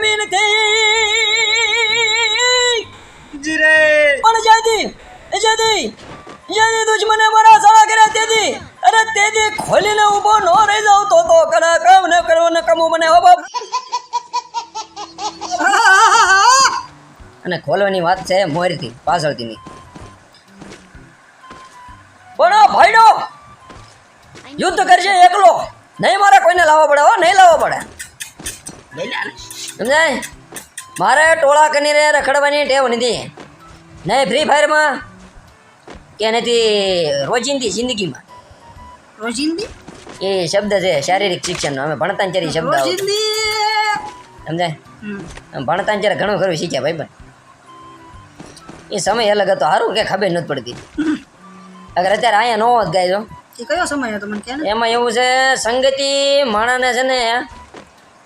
કમી નથી જીરે પણ દુશ્મને મારા સાળા કર્યા તેથી. અરે તેથી ખોલીને ઊભો ન રહી જાવ તો તો કના કામ ન કરવો ને કમો મને હો બાપ અને ખોલવાની વાત છે મોરથી પાછળથી ની. સમજાય મારે ટોળા કરીને રખડવાની ટેવ નથી. નહીં ફ્રી ફાયરમાં કે નથી રોજિંદી જિંદગીમાં? રોજિંદી? એ શબ્દ છે શારીરિક શિક્ષણનો. અમે ભણતા ને ત્યારે શબ્દ સમજાય ભણતા ને ઘણું ખરું શીખ્યા ભાઈ પણ. એ સમય અલગ હતો. સારું કે ખબર નથી પડતી. અગર અત્યારે અહીંયા ન જ ગાય તો. કયો સમય હતો મને એમાં એવું છે સંગતિ માણસને છે ને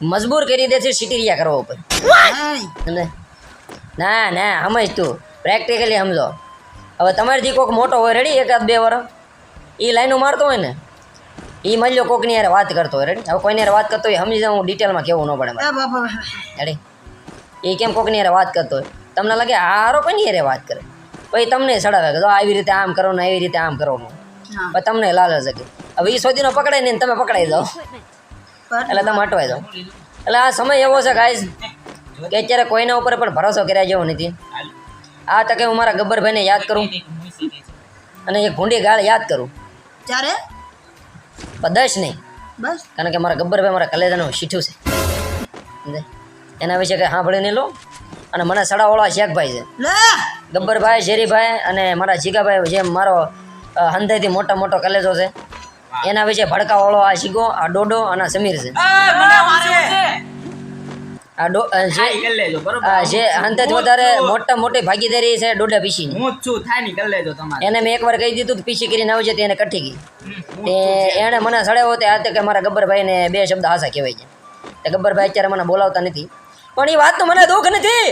મજબૂર કરી દે છે સિટીરિયા કરવા ઉપર. ના ના સમજ તું. પ્રેક્ટિકલી સમજો. હવે તમારીથી કોઈક મોટો હોય રેડી એકાદ બે વર એ લાઈનો મારતો હોય ને એ માની લો કોકની યાર વાત કરતો હોય રેડી હવે કોઈની યાર વાત કરતો હોય સમજી જાઉં હું ડિટેલમાં કેવું ન પડે રેડી એ કેમ કોકની યાર વાત કરતો હોય? તમને લાગે હારો કોઈની યાર વાત કરે? પછી તમને સડાવે કે આવી રીતે આમ કરવાનું આવી રીતે આમ કરવાનું તમને લાલચ શકે હવે એ સોદીનો પકડાય નહીં ને તમે પકડાઈ જાઓ. પર- એટલે તમે અટવાઈ જાઓ. એટલે આ સમય એવો છે ગાઈઝ કે અત્યારે કોઈના ઉપર પણ ભરોસો કર્યા જેવો નથી. આ તકે હું મારા ગબ્બરભાઈને યાદ કરું અને એ ભૂંડી ગાળ યાદ કરું. ત્યારે દસ નહીં. બસ. કારણ કે મારા ગબ્બરભાઈ મારા કલેજાનું શીઠું છે. એના વિશે કંઈ સાંભળી નહીં લો. અને મને સડાવાળા શેખભાઈ છે. ગબ્બરભાઈ શેરીભાઈ અને મારા જીગાભાઈ જે મારો હંધેથી મોટો મોટો કલેજો છે. એના વિશે ભડકાવાળો આ શીખો આ ડોડો અને આ સમીર છે. આ ડો જે વધારે મોટા મોટી ભાગીદારી છે ડોડા પીસીની હું છું થાયની કરી લેજો તમારે. એને મેં એકવાર કહી દીધું કે પીસી કરીને આવજે તે એને કઠી ગઈ. એણે મને સડાવ્યો તે આ કે મારા ગબ્બરભાઈને બે શબ્દ હાસા કહેવાય છે. તે ગબ્બરભાઈ અત્યારે મને બોલાવતા નથી. પણ એ વાત તો મને દુઃખ નથી.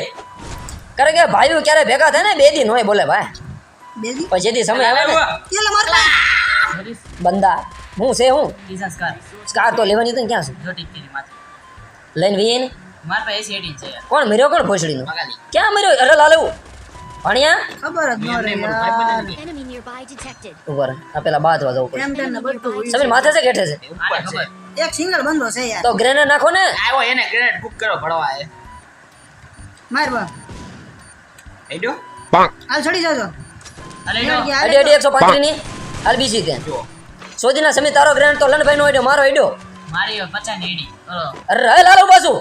કારણ કે ભાઈઓ ક્યારે ભેગા થાય ને બે દિન હોય બોલે ભાઈ. પછી સમય આવે ને. બંદા. હું છે હું? સ્કાર. તો લેવાની હતી ક્યાં છે? લઈને વીએ ને? કોણ મર્યો? કોણ ભોસડીનો. ક્યાં મર્યો? અરે લાલુ ભણ્યા? ખબર જ ન રહી. ઉપર આ પેલા બાદ વાજો ઉપર. સમીર માથે છે કે હેઠે છે? ઉપર છે. એક સિંગલ બંધો છે યાર. તો ગ્રેનેડ નાખો ને. આવ્યો એને ગ્રેનેડ બુક કરો ભણવા એ. મારવા. એડો પાંક હાલ છડી જાજો અડી અડી એકસો પાંત્રીસની હાલ બીજી ત્યાં. જો સોજીના સમી તારો ગ્રેન્ડ તો લનભાઈ નો આઈડો મારો આઈડો મારી પચાસની એડી. અરે લાલુ પાછું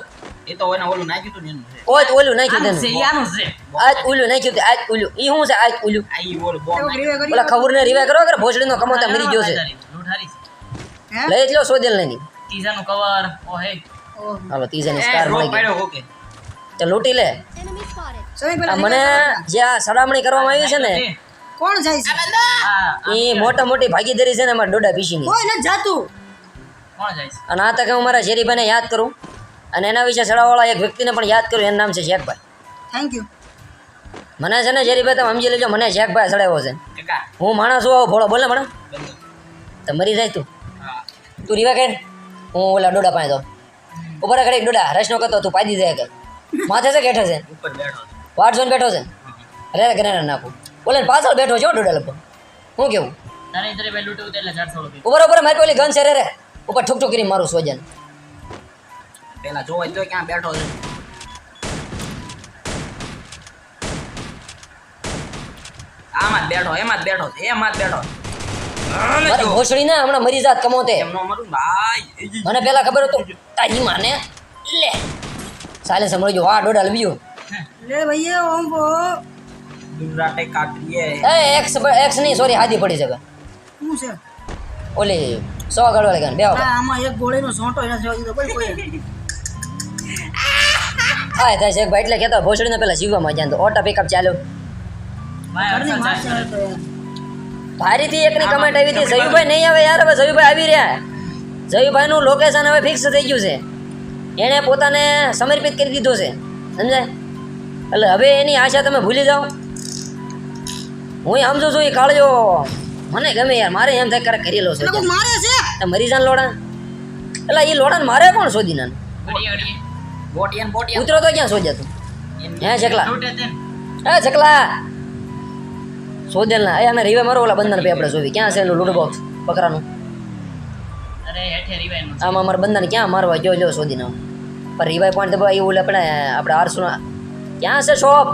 એ તો એને ઓલું નાખ્યું તું ને એનું ઓય ઓલું નાખ્યું છે તેનું. ઈ છે. આજ ઓલું નાખ્યું તે આજ ઓલું. ઈ શું છે આજ ઓલું? આ ઈ ઓલું કરી ઓલા ખબર ને રિવાય કરો કે કમો કમોતા મરી ગયો છે. છે. હે? લઈ જ લો સોજેલ તીજા નું કવર ઓ હે. હાલો તીજા એ સ્કાર મળી ગયો ઓકે તો લૂંટી લે. મને જે સડામણી કરવામાં આવી છે ને કોણ જાય છે? એ મોટા મોટી ભાગીદારી છે ને અમારા ડોડા પીસીની. કોઈ નથી જાતું કોણ જાય છે? અને આ તકે હું મારા શેરીભાઈને યાદ કરું. અને એના વિશે સડાવાળા એક વ્યક્તિને પણ યાદ કરું એનું નામ છે શેખભાઈ થેન્ક યુ મને છે ને શેરીભાઈ તમે સમજી લેજો મને શેખભાઈ સડાવ્યો છે. હું માણસ હું આવો ભોળો બોલે મને? તો મરી જાય તું. તું રીવા કહે હું ઓલા ડોડા પાસે તો ઉપર ઘડી ડોડા રસનો કરતો તું પાડી દે કે માથે છે કે છે? ઉપર બેઠો વાટ જોઈને બેઠો છે? અરે ગ્રેનેડ નાખું. બોલે પાછળ બેઠો છો ડોડા લગભગ. હું કેવું? ઉપર ઉપર મારી પેલી ગન છે રે રે. ઉપર ઠુક ઠુક કરી મારું સોજન પેલા જોવા તો ક્યાં બેઠો છે? આમાં જ બેઠો એમાં જ બેઠો છે એમાં જ બેઠો મારી ઘોસડી ના હમણાં મરી જાત કમોતે. એમ ભાઈ મને પેલા ખબર હતું તારી માને લે. સાલે સંભળી જો આ ડોડા લવ્યો લે ભઈએ દુરાટે કાટરીએ એ એક્સ એક્સ નહીં સોરી હાદી પડી જગા શું છે? ઓલી સો આગળ વાળી ગાન બે આમાં એક ગોળીનો સોંટો એના જેવો દીધો બોલ કોઈ હા થાય છે ભાઈ એટલે કહેતા ભોસડીને પેલા જીવવામાં જાય તો ઓટા પિકઅપ ચાલ્યો તો. ભારીથી એકની કમેન્ટ આવી હતી જયુભાઈ નહીં આવે યાર હવે જયુભાઈ આવી રહ્યા. જયુભાઈનું લોકેશન હવે ફિક્સ થઈ ગયું છે. એણે પોતાને સમર્પિત કરી દીધો છે સમજાય? એટલે હવે એની આશા તમે ભૂલી જાઓ. હું સમજુ છું એ કાળજો. મને ગમે યાર મારે એમ થાય ક્યારેક કરી લો છો. મારે છે? મરી જાન લોડા. એટલે એ લોડાને મારે કોણ શોધી બોટિયન ઉતરો તો ક્યાં શોધ્યા તું? હે છકલા. તે ને. હે છકલા. શોધેલ ના અહીંયા રીવે મારો ઓલા બંધન ભાઈ આપણે જોવી ક્યાં છે એનું લૂડો બોક્સ બકરાનું? નું. આમાં અમારા બંધન ક્યાં મારવા જો જો શોધી ના પણ રીવાય પોઈન્ટ દબાવ એવું આપણે આપણે આરસુના ક્યાં છે શોપ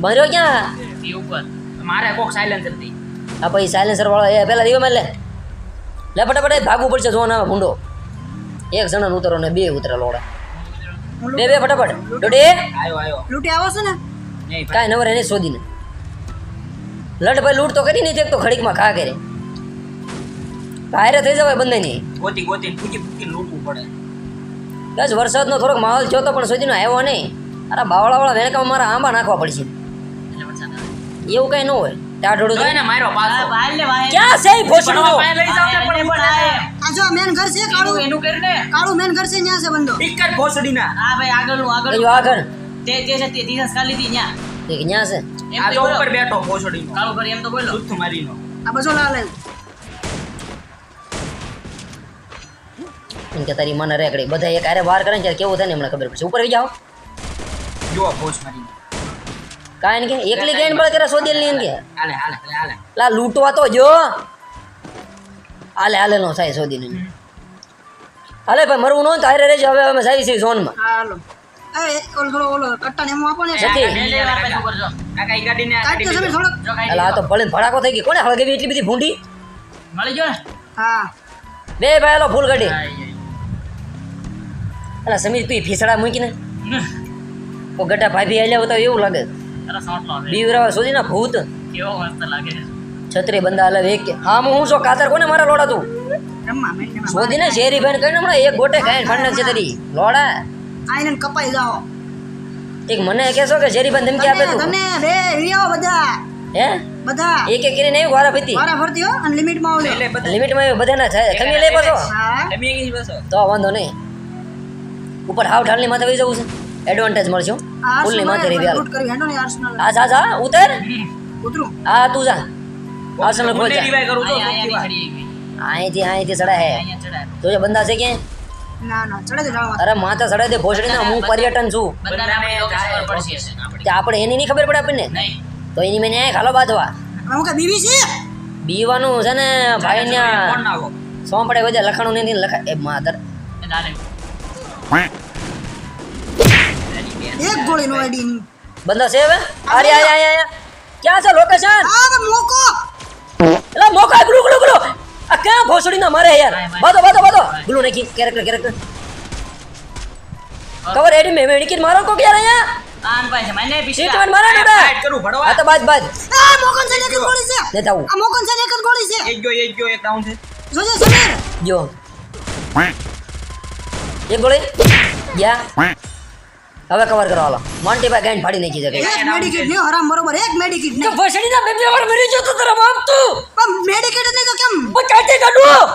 બંધ્યો ક્યાં? ઈ ઉપર. મારે કોક સાયલેન્સર હતી આ પછી સાયલેન્સર વાળો એ પેલા દીવા મેં લે. લે ફટાફટ ભાગવું પડશે જોવા ના ભૂંડો. એક જણા ઉતરો ને બે ઉતરે લોડા. બે બે ફટાફટ. ડોડી. આયો આયો. લૂટી આવો છો ને? નહીં કાંઈ નવરે એને શોધીને. લડ ભાઈ લૂટ તો કરી નહીં એક તો ઘડીકમાં ખા કરે. ભાઈરે થઈ જવાય બંને નહીં ગોતી ગોતી ફૂકી ફૂકી લૂટવું પડે. બસ વરસાદનો થોડોક માહોલ જોતો પણ સુધીનો આવ્યો નહીં. અરે બાવળાવાળા વેણકામાં મારા આંબા નાખવા પડશે. આવે. એવું કઈ ન હોય. ટાઢોડું તો એને માર્યો પાછો. લે વાય. ક્યાં છે ભોસડો? લઈ જાવ ને પણ આ જો મેન ઘર છે કાળું. એનું કર ને? કાળું મેન ઘર છે ન્યા છે બંદો એક જ ભોસડીના. હા ભાઈ આગળનું આગળનું. કયું આગળ તે તે છે તે દીધા ખાલી થી ન્યા. એક ન્યા છે. આ તો ઉપર બેઠો ભોસડીનો. કાળું કરી એમ તો બોલો. સુથ મારીનો. આ બજો લાલ. એમ કે તારી મને રેકડી. બધા એક આરે વાર કરે ને ત્યારે કેવું થાય ને હમણાં ખબર પડશે. ઉપર આવી જાઓ. જો ભોસ મારીનો ને કે એકલી ગેન બળ કરે સોદી ની કે હાલે હાલે હાલે હાલે લા લૂંટવા તો જો હાલે હાલે નો થાય શોધીને હાલે ભાઈ મરવું નો તારે તો હારે રહેજો હવે અમે સાવી છીએ ઝોનમાં હાલો એ ઓલ થોડો ઓલો કટ્ટાને એમ આપો ને કાકા ઈ ગાડીને આ કાઢ ગાડી તો સમીર થોડોક જો કાંઈ તો ભલે ભડાકો થઈ ગઈ કોને હળગેવી એટલી બધી ભૂંડી મળી ગયો હા બે ભાઈ લો ફૂલ ગાડી અલા સમીર પી ફીસડા મૂકીને ઓ ગટા ભાભી આલ્યા તો એવું લાગે. બીવરાવા સુધી ના ભૂત. કેવો મસ્ત લાગે છત્રી બંદા અલગ એક. હા હું શું કાતર કોને મારા લોડા તું? રમવા ને શેરી ભાઈ કઈ હમણાં એક ગોટે ખાઈને ફંડ છે તારી. લોડા. આઈને કપાઈ જાઓ. એક મને કહેશો કે શેરી ભાઈ ધમકી આપે તું? તમે બે વિયાઓ બધા. હે? બધા. એક એક કરીને એવું વારા ફરતી વારા ફરતી હો અને લિમિટમાં આવજો. એટલે બધા. લિમિટમાં આવ્યું બધાના થાય. તમે લઈ પાછો. હા. તમે તો વાંધો નહીં. ઉપર હાવ ઢાલની માથે વહી જવું છે. એડવાન્ટેજ મળશે ફૂલની માથે રહી ને આ જા જા ઉતર. ઉતરું. આ તું જા. આર્સેનલ ખોલ જા. અહીંથી અહીંથી ચડા હે. ચડાય. બંદા છે ક્યાંય ના ના ચડે છે ઢાળવા અરે માથે ચડાઈ દે ભોસડી ના હું પર્યટન છું. આપણી location ખબર પડશે. કે આપણે એની નહીં ખબર પડે આપણને? તો એની મેં ખાલો બાંધવા. હું કે બીવાનું છે ને ભાઈ ત્યાં સોંપડે બધે લખાણું નહીં લખાય એ. એક ગોળી નો આઈડી બંદા છે હવે? અરે આયા આયા આયા ક્યાં છે લોકેશન આ મોકો. એલા મોકો ગ્લુ ગ્લુ ગ્લુ આ ક્યાં ભોસડી ના મારે યાર? બાદો બાદો બાદો ગ્લુ નાખી કેરેક્ટર કેરેક્ટર કવર એડી મે મેડિકિટ મારો કો યાર અહીંયા? આન પાસે મને પિસ્તા. ટ્રીટમેન્ટ મારા ને ફાઈટ કરું ભડવા આ તો બાજ બાજ. આ મોકન છે એક ગોળી છે. લે જાવ આ મોકન છે એક ગોળી છે. એક ગયો એક ગયો એક ડાઉન છે. જોજો સમીર જો. એક ગોળી. ગયા. હવે કવર કરો હાલો. મોન્ટીભાઈ ગાઈન ફાડી નાખી છે એક મેડિકેટ નહીં હરામ બરોબર એક મેડિકેટ નહીં. ભોસડી ના બે બે વાર મરી જો તો તારા બાપ તું. પણ મેડિકેટ નહીં તો કેમ? બચાતે કાઢું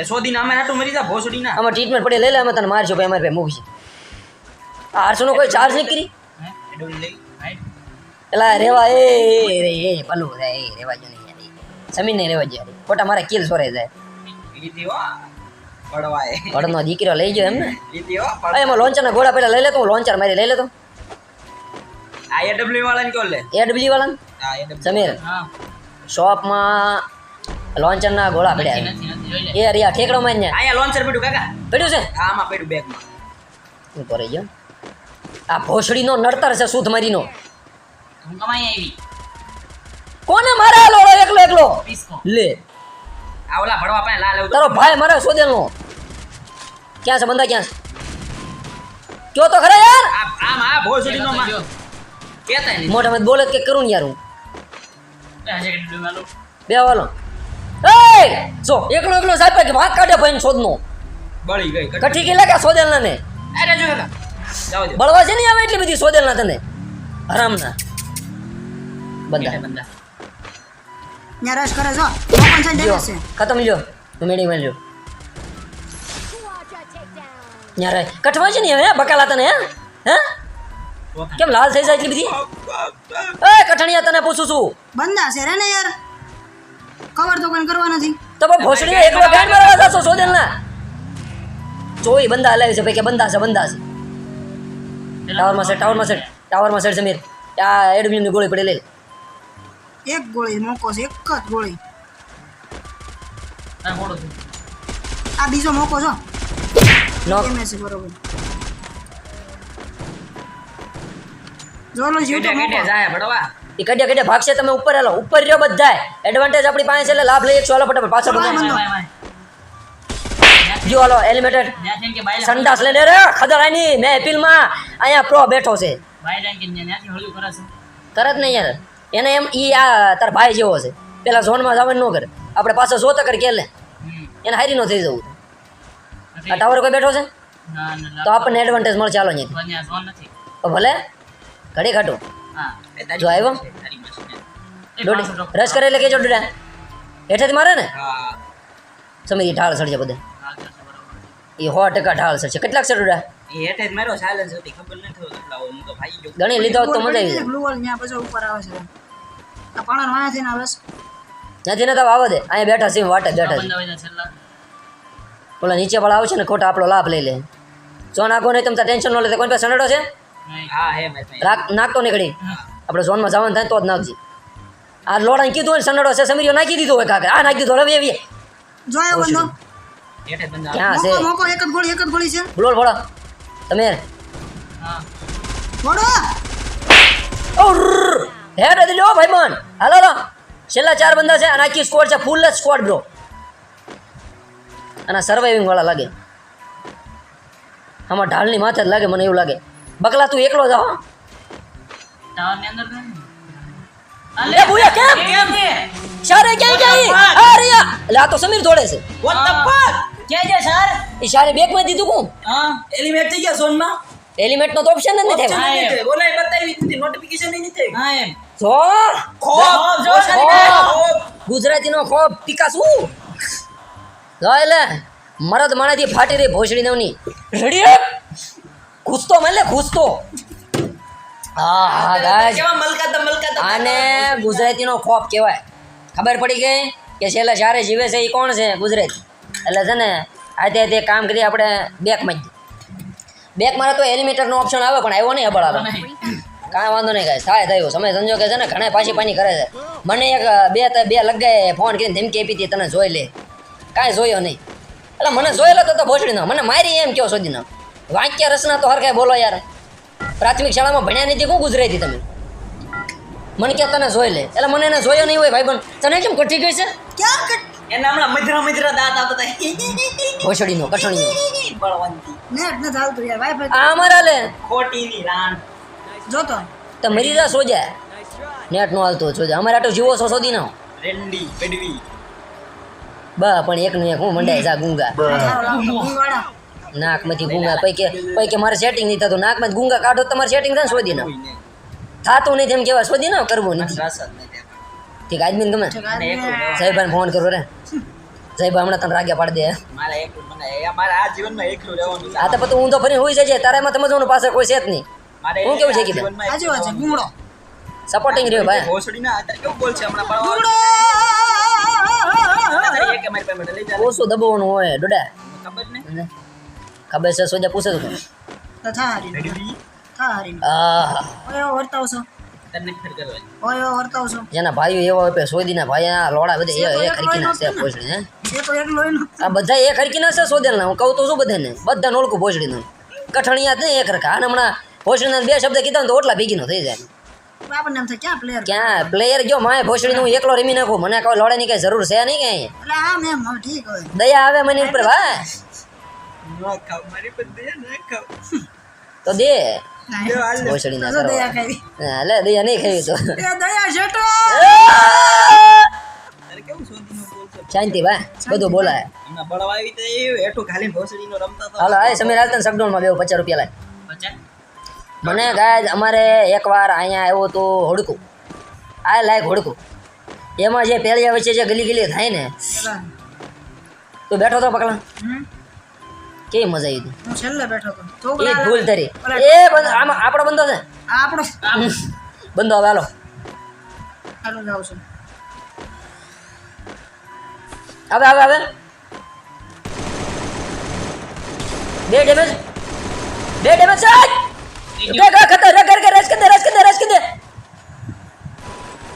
એ સોદી અમે હાટુ મરી જા ભોસડી ના. આમાં ટ્રીટમેન્ટ પડે લઈ લે અમે તને મારજો ભાઈ અમારે ભાઈ મૂકશે આ આઠસો નો કોઈ ચાર્જ નહીં કરી? હે? એડું લઈ રાઈટ. એલા રેવા એ રે એ પલું રે એ રેવા જો નહીં સમીર ને રેવા જો ફોટા ખોટા મારા કિલ સોરે જાય. હો દીકરો લઈ ગયો એમ ને લીધી હો અરે એમાં લોન્ચર ઘોડા પેલા લઈ લેતો હું લોન્ચર મારી લઈ લેતો. આ એડબ્લ્યુ વાળાને કયો લે? એડબ્લ્યુ વાળા સમીર? શોપમાં લોન્ચર ના પડ્યા. નથી, નથી. જોઈ લે. એ અરિયા ઠેકડો મારી ને અહીંયા લોન્ચર પડ્યું કાકા? પડ્યું છે? આમાં પડ્યું બેગમાં. હું તો ગયો. આ ભોસડીનો નડતર છે સુધ મારીનો. કોને મારા એકલો એકલો? લે. આ ઓલા ભડવા પાસે લાલ એવું તારો ભાઈ મારે સોદેલનો ક્યાં છે બંદા ક્યાં છે? કયો તો ખરા યાર? આ આમ આ ભોસડીનો પેલો તો જો. કેતા નહીં. મોઢામાં બોલે જ કે કરું ને યાર હું. બે વાલો. એ જો એકલો એકલો સાહેબ કે ભાગ કાઢે ભાઈ સોદનો બળી ગઈ કઠી કે લાગે સોદેલ ને અરે જો કાકા જાઓ જો. બળવા છે નહીં આવે એટલી બધી સોદેલ ના તને? હરામના. બંદા બંદા. રશ કરે મોકન છે લ્યો. છે ખતમ લ્યો? મેડી માં લ્યો. Quadra યાર કઠવા છે ને હે? બકાલા તને હે? હે? કેમ લાલ થઈ જાય એટલી બધી? એ કઠણિયા તને પૂછું છું. બંદા છે રે ને યાર. કવર તો કોઈ કરવા નથી. તો બસ ભોસડી એકલો ગાંડ મારવા જશો સોદેલના? જોઈ બંદા હલાવે છે ભાઈ કે બંદા છે બંદા છે. ટાવરમાં સેટ ટાવરમાં સેટ ટાવરમાં સેટ સમીર આ એડમિનની ગોળી પડી લઈ લે. એક ગોળી મોકો છે એક જ ગોળી. આ બીજો મોકો છો બરોબર. જો જીવતો કેટે કેટે મોકો જાય ભડવા એ કડિયા કડિયા ભાગશે તમે ઉપર હાલો. ઉપર રહ્યો બધાય. એડવાન્ટેજ આપણી પાસે છે એટલે લાભ લઈએ. ચાલો ફટાફટ પાછળ. જો હાલો એલિમેટેડ સંડાસ લઈને રે ખદર આની મેં એપિલમાં અહીંયા પ્રો બેઠો છે. કરે છે તરત નહીં યાર. એને એમ ઈ આ તાર ભાઈ જેવો છે. પેલા ઝોનમાં જવાનું ન કરે. આપણે પાછો સો કરી કે લે. એને હારી ન થઈ જવું. આ. ટાવર કોઈ બેઠો છે? ના, ના, તો આપણને એડવાન્ટેજ મળે ચાલો નહીં તો નથી. તો ભલે. ઘડી ખાટું. હા. જો આવ્યો? એ. રસ કરે એટલે કેજો ડોડા. હેઠેથી મારે ને? સમય સમીર ઢાળ સડશે બધા. એ સો ટકા ઢાળ સડશે કેટલાક સર ડોડા? એ ગણી લીધો હોત તો મજા આવી જાય. પાણા આવે નથી નતા આવવા દે. અહીંયા બેઠા છે વાટે બેઠા છે. ઓલા નીચે વાળા આવશે ને ખોટા આપણો લાભ લઈ લે. જો નાખો નહીં તમે ટેન્શન ન લેતા કોઈ પાસે સંડેડો છે? રાખ નાખતો નીકળી આપણે ઝોનમાં જવાનું થાય તો જ નાખજે. આ લોડાને કીધું હોય સનડો છે સમીરીઓ નાખી દીધો હોય કાકા. આ નાખી દીધો હવે એવી. જો આવ્યો બંદો હેઠે જ બંધ ક્યાં છે? મોકો મોકો એક જ ગોળી એક જ ગોળી છે. બોલો ભોળો તમે? હા. વડો હેડ હતી લ્યો ભાઈ મન હાલો હાલો. છેલ્લા ચાર બંદા છે અને આખી સ્કોડ છે ફૂલ સ્કોડ બ્રો અને સર્વાઈવિંગ વાળા લાગે. આમાં ઢાલની માથે જ લાગે મને એવું લાગે. બકલા તું એકલો જાવ હો. ભૂયા કેમ? કેમ શારે ક્યાં એટલે આ તો સમીર દોડે છે. વોટ ધ ફક ક્યાં છે સર એ શારે બેગમાં દીધું કોણ? હા. એલિમેન્ટ થઈ ગયા ઝોનમાં એલિમેન્ટનો તો ઓપ્શન જ નથી હા, આવ્યો બતાવી નથી નોટિફિકેશન નહીં થઈ હા એમ. જો નો ખોફ ખોબ. શું ખોબ પિકાસુ જો એટલે મરદ માણેથી ફાટી રહી ભોસડી નવની. રેડી ઘૂસતો મને ઘૂસતો. હા હા ગાઈસ આને ગુજરાતીનો ખોફ કહેવાય. ખબર પડી ગઈ કે છેલ્લે જ્યારે જીવે છે એ કોણ છે ગુજરાતી? એટલે છે ને આજે તે કામ કરી આપણે બેકમાં જ. બેક મારે તો એલિમેટરનો ઓપ્શન આવે પણ આવ્યો નહીં અબળ આવે કાંઈ વાંધો નહીં કાંઈ થાય થયું સમય સંજોગે છે ને ઘણા પાછી પાની કરે છે. મને એક બે બે લગાએ ફોન કરીને ધમકી આપી હતી તને જોઈ લે. કાંઈ જોયો નહીં. એટલે મને જોયેલો તો ભોસડી ભોસડીનો મને મારી એમ કયો સુધીનો વાક્ય રચના તો હરખાય બોલો યાર. પ્રાથમિક શાળામાં ભણ્યા નથી કોણ ગુજરાતી તમે? મને કે તને જોઈ લે. એટલે મને એને જોયો નહીં હોય ભાઈ તને કેમ કઠી ગઈ છે? ક્યાં એના હમણાં મજરા મજરા દાંત આપતા ભોસડીનો કઠણીનો. બળવંતી. નેટ નથી ચાલતું યાર વાઈફાઈ આ અમારા લે. ખોટીની રાણ. જોતો તો મરી જા સોજા. નેટ નો હાલતો સોજા. અમારે આટો જીવો છો સોદી નો? રેન્ડી પેડવી. બા પણ એકનું એક હું મંડાય જા ગુંગા. નાકમાંથી ગુંગા. પૈકે પૈકે મારે સેટિંગ નહીં થતું. નાકમાંથી ગુંગા કાઢો તો તમારે સેટિંગ થાય ને સોદી ના થાતું નહીં તેમ કેવા સોદી ના કરવું નથી. ઠીક આદમી ગમે. સાહેબ. ફોન કરો રે. સાહેબ હમણાં તને રાગ્યા પાડી દે. મારે એકલું મને એ આ જીવનમાં એકલું રહેવાનું આ તો પછી હું તો ફરી હોઈ જાય તારે એમાં સમજવાનું પાસે કોઈ છે જ નહીં. હું કેવું છે કે આજે આજે છે ગુંગળો સપોર્ટિંગ રહ્યો ભાઈ. ભોસડીના અત્યારે કેવું બોલ છે હમણાં પણ ગુંગળો ઓછું દબાવવાનું હોય ડોડા. ખબર ને? ખબર છે સોજા પૂછે તો થા હારી. થા હારી. આહ. ઓયો વર્તાવ છો. તને ફેર કરવાની ઓયો વર્તાવ છો. જેના ભાઈઓ એવા હોય સોદીના ભાઈ આ લોડા બધા એ એક હરકીના છે ભોસડી હે? એ આ બધા એક હરકીના છે સોદેલના હું કહું તો શું બધાને. બધા નોળકું ભોસડીનું. કઠણિયા જ નહીં એક રખા અને હમણાં ભોસડીના બે શબ્દ કીધા ને તો ઓટલા ભેગીનો થઈ જાય. આપણને એમ થાય ક્યાં પ્લેયર ક્યાં? પ્લેયર ગયો માય ભોસડીનું હું એકલો રમી નાખું. મને કોઈ લોડાની કઈ જરૂર છે નહીં કઈ એટલે આમ એમ હવે ઠીક હોય. દયા આવે મને ઉપર ભાઈ ન ખાવ મારી પર દે ન ખાવ. તો દે. જો ને. જો દયા ખાવી હા, દયા નહીં ખાવી તો. દયા શાંતિ ભાઈ બધું બોલાય. હમણાં બળવા આવી તો એ હેઠું ખાલી ભોસડીનો રમતા તો હાલો આ સમીર હાલતા સગડોળમાં બેવું પચાસ રૂપિયા લાય. મને ગાય અમારે એકવાર અહીંયા આવ્યું હતું હોડકું. આ લાયક હોડકું. એમાં જે પેલિયા વચ્ચે જે ગલી ગલી થાય ને તું બેઠો તો પકડા. કેવી મજા આવી હતી. છેલ્લે બેઠો હતો એ ભૂલ તરી. એ બંધ આમાં આપણો બંધો છે. આપણો. બંધો હવે હાલો. હાલો જાવ છું. હવે હવે હવે. બે ડેમેજ બે ડેમેજ સાહેબ! કે કે ખતર રે કર કે રસ કે દે રસ કે દે રસ કે દે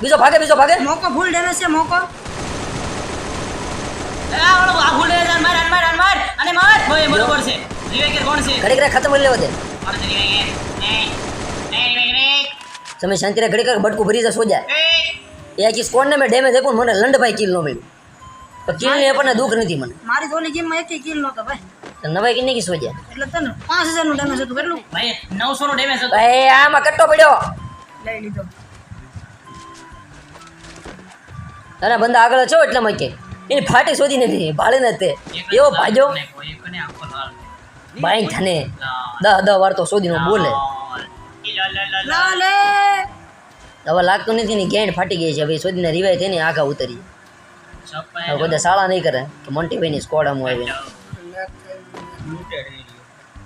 બીજો ભાગે બીજો ભાગે મોકો ફૂલ ડેમેજ છે મોકો આ ઓલો આ ફૂલ ડેમેજ માર આન માર આન માર અને માર હોય બરોબર છે રિવાઇકર કોણ છે ઘડીક રે ખતમ કરી લેવા દે મારે તો રિવાઇકર નહીં નહીં રિવાઇકર તમે શાંતિ રે ઘડીક રે બટકું ભરી જા સોજા એ આખી સ્કોડ ને મેં ડેમેજ આપ્યું ને મને લંડભાઈ કિલ નો મળ્યું તો કિલ ને આપણને દુઃખ નથી મને મારી તો ઓલી ગેમમાં એકેય કિલ નહોતો ભાઈ તો નવાઈ કે નહીં કે સોજે. એટલે તને પાંચ હજારનું ડેમેજ હતું કેટલું? ભાઈ નવસો નું ડેમેજ હતું. ભાઈ આમાં કટ્ટો પડ્યો. લઈ લીધો. અને બંદા આગળ છો એટલે મકે એની ફાટી શોધી નથી ભાળે ને તે. એવો ભાજો. ભાઈ થાને. દહ દહ વાર તો શોધીનો બોલે હવે લાગતું નથી ને ગેંડ ફાટી ગઈ છે. ભાઈ શોધીને રિવાય થઈને આખા ઉતરી. બધા શાળા નહીં કરે. કે મોન્ટીભાઈની સ્કોડ આમ આવી.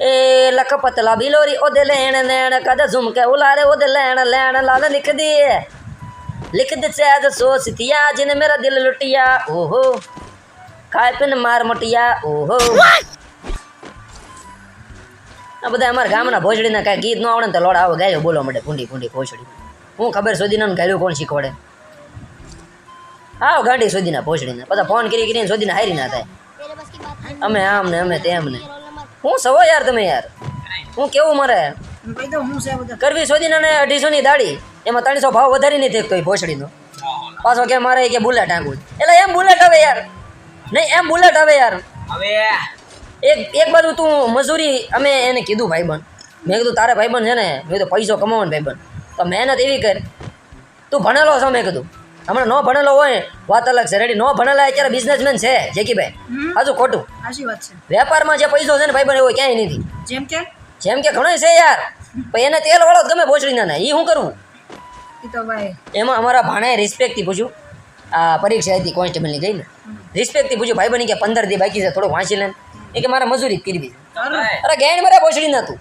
ਏ ਲੱਖ ਪਤਲਾ ਬਿਲੋਰੀ ਉਹਦੇ ਲੈਣ ਲੈਣ ਕਦ ਝੁਮਕੇ ਉਲਾਰੇ ਉਹਦੇ ਲੈਣ ਲੈਣ ਲਾਲ ਲਿਖਦੀ ਏ ਲਿਖਦ ਸਹਿਜ ਸੋਚਤੀਆ ਜਿਨ ਮੇਰਾ ਦਿਲ ਲੁੱਟਿਆ ਓਹੋ ਖਾਇ ਪਿਨ ਮਾਰ ਮਟਿਆ ਓਹੋ આ બધા અમારા ગામના ભોજડીના કાંઈ ગીત ન આવડે ને તો લોડા આવો ગાયો બોલો મળે કુંડી કુંડી ભોજડી. હું ખબર સોદીના ગાયું કોણ શીખવાડે. આવો ગાંડી સોદીના ભોજડીના. બધા ફોન કરી કરીને સોદીના હારી ના થાય. અમે આમ ને અમે તેમ ને હું સવો યાર તમે યાર. હું કેવું મારે? કરવી શોધીને ને અઢીસોની દાડી એમાં ત્રણસો ભાવ વધારી નહીં થતો એ ભોસડીનો. પાછો કે મારે કે બુલેટ આંગું એટલે એમ બુલેટ આવે યાર. નહીં એમ બુલેટ આવે યાર. હવે એક એક બાજુ તું મજૂરી અમે એને કીધું ભાઈબંધ. મેં કીધું તારે ભાઈબંધ છે ને? મેં તો પૈસો કમાવાનો ભાઈબંધ. તો મહેનત એવી કર. તું ભણેલો છો મેં કીધું. હમણાં ન ભણેલો હોય વાત અલગ છે. રેડી નો ભણેલા અત્યારે બિઝનેસમેન છે જેકીભાઈ. હજુ ખોટું. સાચી વાત છે. વેપારમાં જે પૈસો છે ને ભાઈબંધ એવો ક્યાંય નથી. જેમ કે? જેમ કે ઘણો છે યાર. પણ એને તેલ વાળો ગમે ભોસડીના ને એ શું કરવું તો ભાઈ એમાં અમારા ભાણે રિસ્પેક્ટથી પૂછ્યું. આ પરીક્ષા હતી કોન્સ્ટેબલની ગઈ ને. રિસ્પેક્ટથી પૂછ્યું ભાઈ બની કે પંદર દી બાકી છે થોડું વાંચી લે એ કે મારે મજૂરી કરવી અરે. ગેણ મારે ભોસડી નતું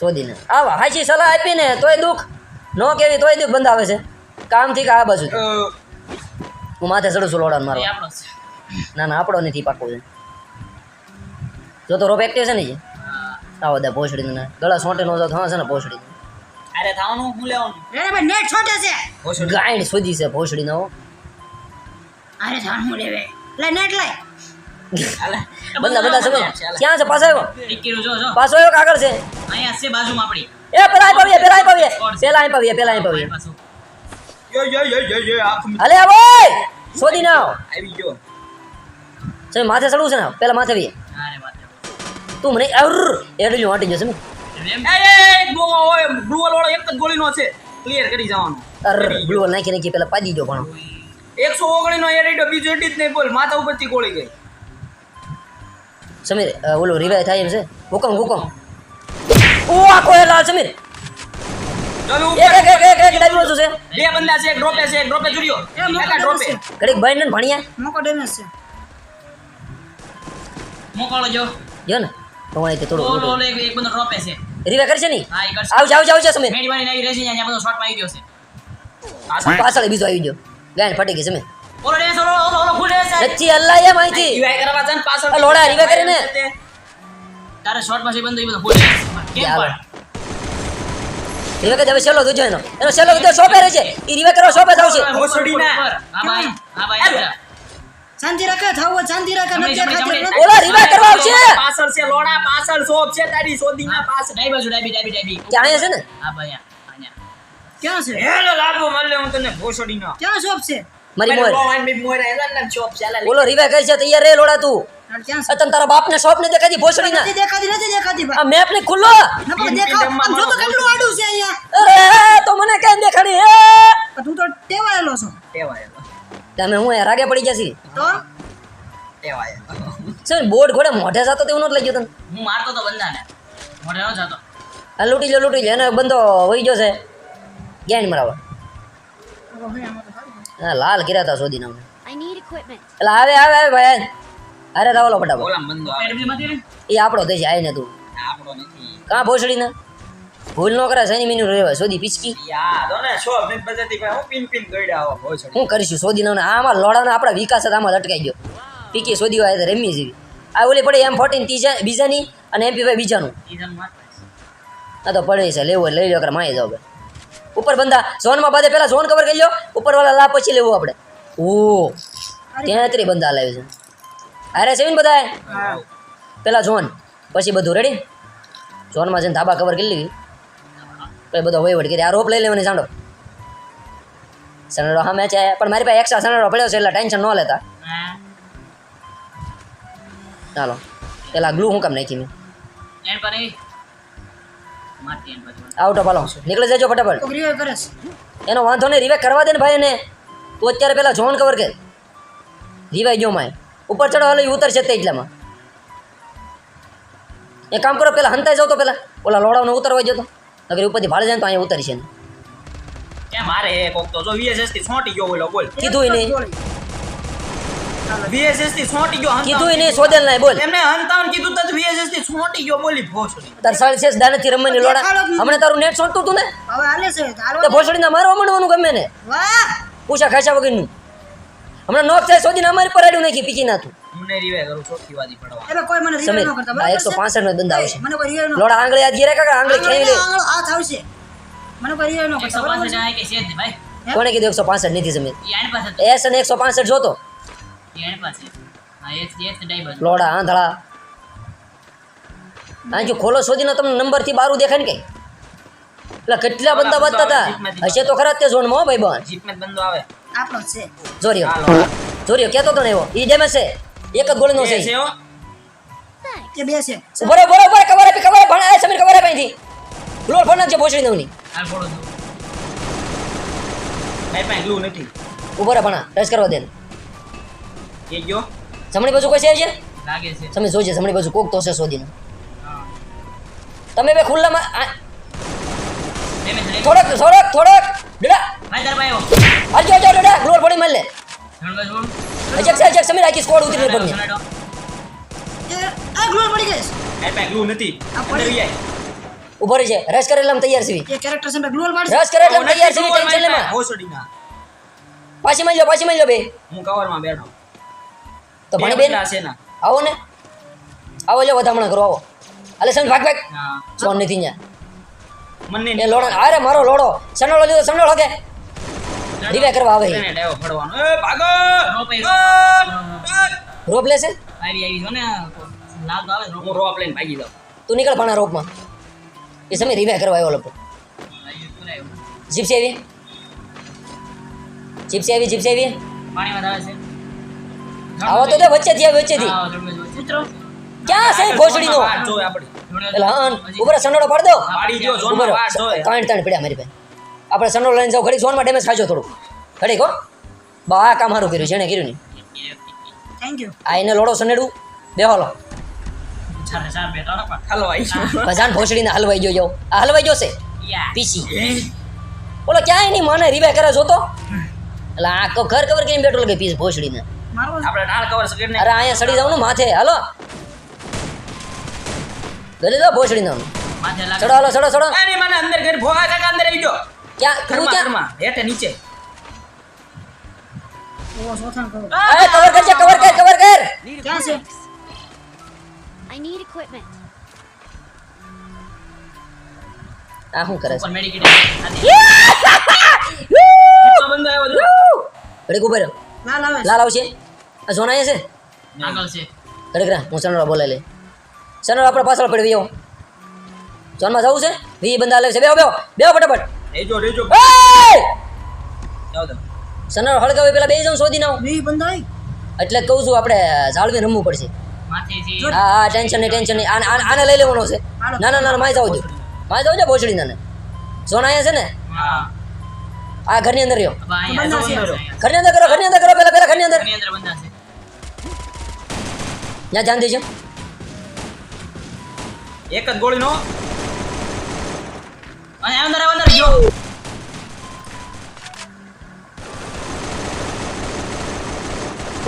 શોધીને. આવા હાચી સલાહ આપીને તોય દુઃખ. ન કેવી તોય દુઃખ બંધાવે છે. કામથી થી આ બાજુ? હું માથે ચડું છું લોડા મારો ના ના આપણો નથી પાકો છે જો તો રોપ એક્ટિવ છે ને જે? આવો દે ભોસડીને ગળા સોંટે નો થવા છે ને ભોસડી અરે થવાનું હું લેવાનું? અરે ભાઈ નેટ છોટે છે. ગાઈડ શોધી છે ભોસડી નો અરે જાણ હું લેવે. લે નેટ લે બધા બધા સમજ ક્યાં છે? પાછો આવ્યો? એક જો જો. પાછો આવ્યો કાગળ છે. અહીંયા છે બાજુમાં આપણી. એ પેલા આવી પાવીએ પેલા આવી પાવીએ પેલા આવી પાવીએ પેલા અહીં પાવીએ પાછું. યો યો યો યો યો આખું હલે આવો ઓય! શોધી નાવ આવી ગયો. તમે માથે ચડવું છે ને? પેલા માથે વીએ તું મને અર એડલ્યું વાટી જશે ને? એ એ ગ્લો ઓય ગ્લુઅલ વાળો એક જ ગોળીનો છે. ક્લિયર કરી જવાનું. અર બ્લુ નાખી નાખી પેલા પાડી દો પણ. 119 નો એડિટો બીજો એડિટ નહીં બોલ માથા ઉપરથી ગોળી ગઈ. સમીર ઓલો રિવાય થાય એમ છે? હુકમ હુકમ. ઓ આખો એ લાલ સમીર. એક એક એક એક એક ડાબી બાજુ છે? બે બંદા છે એક ડ્રોપે છે એક ડ્રોપે જુરિયો એકા ડ્રોપે. ઘડીક ભાઈ ને ભણ્યા મોકો ડેમેજ છે. મોકલો જો. જો ને તો હું અહીંથી ઓલો ઓલો એક એક બંદો ડ્રોપે છે. રિવાય કરશે નહીં? હા એ કરશે. આવજે આવજે આવજે સમીર. મેડી વાળી નવી રેસી અહીંયા બધો શોટમાં આવી ગયો છે. પાછળ. બીજો આવી ગયો. ગાયન ફટી ગઈ સમીર. ઓલો ડેસ ઓલો ઓલો ઓલો ફૂલ ડેસ સચ્ચી અલ્લાહ એમ અહીંથી યુઆઈ કરવા છે પાછળ. લોડા રીવે કરીને. તારે શોટમાં છે બંદો એ બધો ફૂલ કેમ. પણ? રિવાય કે હવે છેલ્લો દુજો એનો. એનો છેલ્લો દુજો શોપે રહે છે. એ રિવાય કરો શોપે જ આવશે. ભોસડીના. હા ભાઈ હા ભાઈ શાંતિ રાખે થાવ શાંતિ રાખે નથી ખાતી ઓલા રિવાય કરવા આવશે. પાછળ છે લોડા પાછળ શોપ છે તારી સોદીના પાસ ડાઈ બાજુ ડાબી ડાબી ડાબી. ક્યાં છે ને? હા ભાઈ ક્યાં છે? હેલો લાગો મળે હું તને ભોસડીનો ક્યાં શોપ છે? મારી મોર. મોર એલા ના શોપ છે એલા બોલો રિવાય કરી છે તૈયાર રે લોડા તું. આ ક્યાં બાપ ને તારા બાપને શોપ ને દેખાતી ભોસડી ના દેખાતી નથી દેખાતી આ મેપ ને ખુલ્લો? દેખાવ આમ જો તો કેટલું આડું છે અહીંયા. અરે તો મને કેમ દેખાડી હે? તું તો ટેવાયેલો છો. ટેવાયેલો. તમે હું અહીંયા રાગે પડી જશી તો? ટેવાયેલો. સર બોર્ડ ઘોડે મોઢે જાતો તેવું નત લઈ ગયો તને? હું મારતો તો બંદાને મોઢે ન જાતો. આ લૂંટી લે લૂંટી લે એનો બંધો વહી ગયો છે. ગેણ મરાવા. લાલ ગિરાતા need equipment. એટલે આવે આવે ભાઈ અરે રાવલો ફટાફટ. ને એ આપણો દેશ આવીને તું કા ભોસડી ને ભૂલ નો કરે સની મિનિટ રહેવા સોદી પીચકી. ને ને હું કરીશું સોદી ગઈડા આવો ભોસડી. શું કરીશું શોધીને આમાં લોડાને આપણા વિકાસ આમાં લટકાઈ ગયો. પીકી સોદી હોય તો રમી જેવી આ ઓલી પડે એમ ફોર્ટીન ત્રીજા બીજાની અને એમપી ભાઈ બીજાનું. આ તો પડે છે લેવું હોય લઈ લો કરે માય જાવ ઉપર બંદા ઝોનમાં બાદે પહેલા ઝોન કવર કરી લો ઉપર વાળા લા પછી લેવું આપણે. ઓ તેત્રી બંદા લાવે છે. અરે સેવિન બધા પેલા જોન પછી બધું રેડી જોનમાં જઈને ધાબા કવર કરી લીધી. પછી બધો વહીવટ કરી આ રોપ લઈ લેવાની સાંડો. સનડો હા મેચ પણ મારી પાસે એક્સ્ટ્રા સનડો પડ્યો છે એટલે ટેન્શન ન લેતા. ચાલો. પેલા ગ્લુ હું કામ નાખી મેં? એન પર નહીં. મારતી એન આઉટ ઓફ હાલો નીકળી જજો ફટાફટ. એનો વાંધો નહીં રિવેક કરવા દે ને ભાઈ એને. તું અત્યારે પેલા ઝોન કવર કર. રિવાઈ ગયો માય. ઉપર ચડવા હાલો ઉતરશે તે એટલામાં. એ કામ કરો પેલા હંતાઈ જાવ તો પેલા. ઓલા લોડાઓને ઉતરવા જતો. અગર ઉપરથી ભાડે જાય તો અહીંયા ઉતરી છે ને. કેમ મારે કોક તો જો VSS થી છોટી ગયો બોલો બોલ. કીધું નહીં. VSS થી છોટી ગયો કીધું નહીં સોદેલ નહીં બોલ. એમને હંતાવન કીધું તો VSS થી છોટી ગયો બોલી ભોસડી. તાર સાડસેસ દાનેથી રમવાની લોડા. હમણાં તારું નેટ છોટતું તું ને? હવે હાલે છે મારવા માંડવાનું ગમે ને? વાહ. પૂછા ખાસા વગરનું. હમણાં નોક થાય સોદીને અમારી પરાડ્યું નાખી પીકી નાતું મને રિવે કરું ચોથી વાદી પડવા. એમાં કોઈ મને રિવાઈવ ન કરતા બરાબર એકસો છે? પાસઠ નો દંડ આવશે. મને કોઈ રિવાઈવ ન લોડા આંગળી આ ગીરે કાકા આંગળી ખેંચી લે. આંગળો હાથ આવશે મને કોઈ રિવાઈવ ન કરતા બરાબર પાંસઠ છે? આ કે છે ભાઈ. કોણે કીધું એકસો પાસઠ? નથી સમીર ઈ પાસે એસ અને એકસો પાસઠ જોતો. ઈ પાસે. હા, એસ એસ ડાઈ બાજુ. લોડા આંધળા. આ જો ખોલો શોધીને તમને નંબરથી બારું દેખાય ને કઈ એટલે કેટલા બંદા વધતા હતા? હશે તો ખરા તે ઝોનમાં હો ભાઈ બન. જીપ મેં બંદો આવે. આપણો છે. જોરિયો. જોરિયો કેતો તો ને એવો ઈ ડેમેજ છે એક જ ગોળનો છે. એ બે છે? રહો, ઊભો રહો, કવર આપી કવર ભણ આ સમીર કવર આપી થી ગ્લોર ફોન નાખજે ભોસડી નવની. હાલ ફોડો છું. ભાઈ પાસે glue નથી. ઊભો રે ભણા. રસ કરવા દે. એ ગયો. જમણી બાજુ કોઈ છે છે લાગે છે. તમે જોજે જમણી બાજુ કોક તો છે શોધીને. તમે બે ખુલ્લામાં. થોડોક થોડોક થોડોક. ડડા ભાઈ તાર આવો. ડડા ગ્લોર પડી માર લે. અજક છે અજક સમીર આખી સ્કોડ ઉતરી પડ. આ ગ્લોર પડી ગઈ મારી પે glue નથી. અંદર પડી. વી આય. ઊભો રહે છે રશ કરે એટલે તૈયાર છે. એ કેરેક્ટર છે ગ્લોર પાડશે રશ કરે એટલે તૈયાર છે ટેન્શન મારી લેમાં. પાસે, ભોસડીના. પાછી મળી લો પાછી મળી લો બે. હું કવરમાં બેઠો. તો ભણી બેન છે ના આવો ને. આવો લો વધામણા કરો આવો. અલે સમ ભાગ ભાગ. હા. સોન નથી ન્યા મને એ લોડા અરે મારો લોડો. સનોળો લીધો? સનોળો કે રીવે કરવા આવે. એને ડાયો ફડવાનો. એ ભાગો! રોપે. રોપ લેશે? આવી આવી જો ને. લાગ તો આવે રોપ. રોપો. રોપ લઈને ભાગી જાવ તું નીકળ પાણા રોપમાં. એ સમય રીવે કરવા આવ્યો પુરાય. જીપસી આવી? જીપસી આવી જીપસી આવી? પાણીમાં આવે છે. આવો તો દે વચ્ચેથી આવે વચ્ચેથી. ક્યાં છે ભોસડીનો? જોવે આપણી. જોડે- પેલા હા ઊભો પાડ દો. પાડી ત્રણ ત્રણ પડ્યા મારી પાસે. આપણે સનોડો લઈને જાવ ઘડીક ઝોનમાં ડેમેજ ખાજો થોડું ઘડી કો બા આ કામ સારું કર્યું છે એને કર્યું નહીં થેન્ક યુ આ એને લોડો સનેડું. બે હાલો. ભજાન ભોસડીને હલવાઈ ગયો આ હલવાઈ ગયો છે? પીસી. બોલો ક્યાંય નહીં મને રીવે કરે જોતો. એટલે આ ક- ઘર કવર કરીને બેઠો કે પીસ ભોસડીને. આપણે કવર અરે અહીંયા સડી જાવ ને માથે. હાલો. ગલી દો ભોસડીને આમ. ચડો હાલો ચડો ચડો એની મને અંદર ઘર ભોગા કાકા અંદર આવી ગયો. ક્યાં તું ઘરમાં ક્યાં? ઘરમાં હેઠે નીચે. કરો અરે કવર કર કવર કર. ક્યાં છે. આ શું કરે છે? ઉપર મેડિકેટ આથી. આવ્યો ઘડીક ઊભો રહ્યો લાલ આવે. લાલ આવશે? આ અહીંયા છે? આગળ છે. ઘડીક રા હું સનોરા બોલે લે સનોરા આપણે પાછળ પડી ગયો. ઝોનમાં જવું છે? વી બંદા લે છે. બેહો બેહો બેહો ફટાફટ. રેજો રેજો! જાઓ હળગાવે પેલા બે જણ શોધી નાવ વી બંધ એટલે કહું છું આપણે જાળવી રમવું પડશે. માથે છે હા હા ટેન્શન નહીં ટેન્શન નહીં. આને આને- આને લઈ લેવાનો છે. ના ના ના માય જાવ જો માય જાવ જો ભોસડી નાને ઝોન અહીંયા છે ને? હા. આ ઘરની અંદર રહ્યો. ઘરની અંદર કરો ઘરની અંદર કરો પેલા પેલા ઘરની અંદર. ઘરની અંદર બંધા છે. ત્યાં ધ્યાન દેજો. એક જ ગોળીનો. અને અંદર અંદર જો.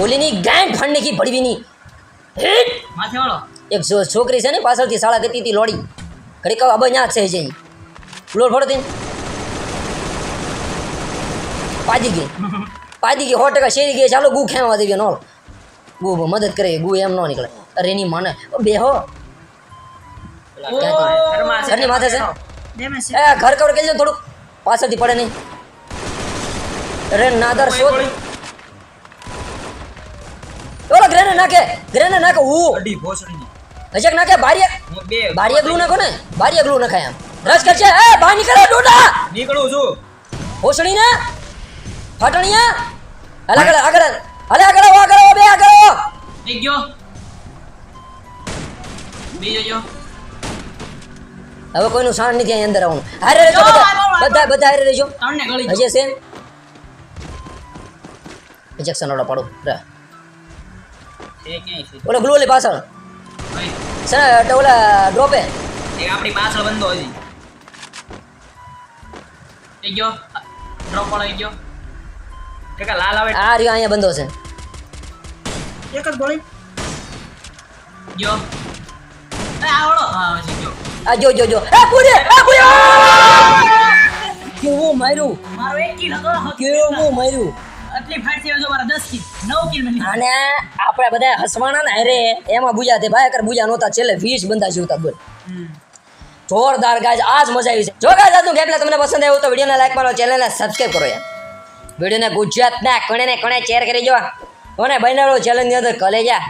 ઓલીની ગાંઠ ફાંડ કી ભડવીની. માથે વાળો. એક છોકરી છે ને પાછળથી શાળા કરતી હતી લોડી ઘડી કહો અબે ન્યા છે જઈ ફ્લોર ફોડો તી પાજી ગઈ. પાજી ગઈ સો ટકા શેરી ગઈ. ચાલો ગુ ખેવા દેવી નો. ગુ મદદ કરે ગુ એમ ન નીકળે. અરે એની મને. બે બેહો ક્યાં તો? ઘરમાં છે. ઘરની માથે છે? ડેમેજ છે. એ ઘર કવર કરી લો થોડુંક. પાછળથી પડે નહીં. અરે નાદર કોઈ શોધ. ગોળી. ઓલો ગ્રેને નાખે. ગ્રેને નાખે હું અઢી ભોસડીની. હજક નાખે? બારીએ? હું બે બારીએ ગ્લુ નાખો ને? બારીએ ગ્લુ નખાય આમ. રસ કરશે? એ બહાર નીકળે ડોડા! નીકળું છું. ઓસણી ને ફાટણીયા હાલ આગળ આગળ હાલે. આગળ આવો, આગળ આવો, બે આગળ આવો. એક ગયો. બીજો ગયો હવે કોઈનું સાણ નથી અહીં અંદર આવવાનું. હારે રહેજો બધા. આવો, આવો. બધા બધા હારે રહેજો. હજે છે? ઇન્જેક્શન ઓલો પાડો. રે. એ ઓલો ગ્લુ ઓલી પાછળ. સર તો ઓલા ડ્રોપે? એક આપણી પાછળ બંધો હજી. ગયો. ડ્રોપ વાળો ગયો. કાકા લાલ આવે. આ રહ્યો અહીંયા બંધો છે. એક જ ગોળી. ગયો. આ ઓળો હા આ જો જો જો. એ પૂરી એ પૂરી કેવું માર્યું? મારો એક કિલ હતો કેવું માર્યું? આટલી ફાઇટ જો મારા 10 કિલ 9 કિલ મને અને આપણે બધા હસવાના ને અરે એમાં બુજા તે ભાઈ કર બુજા નહોતા છેલ્લે 20 બંદા જીવતા બોલ. જોરદાર ગાજ આજ મજા આવી છે. જો ગાજ આજનું ગેમ તમને પસંદ આવ્યું તો વિડીયોને લાઈક મારો ચેનલને સબસ્ક્રાઇબ કરો યાર. વિડીયોને ગુજરાતના કણે ને કણે શેર કરી જો કોને બનાવો ચેલેન્જની અંદર કલેજા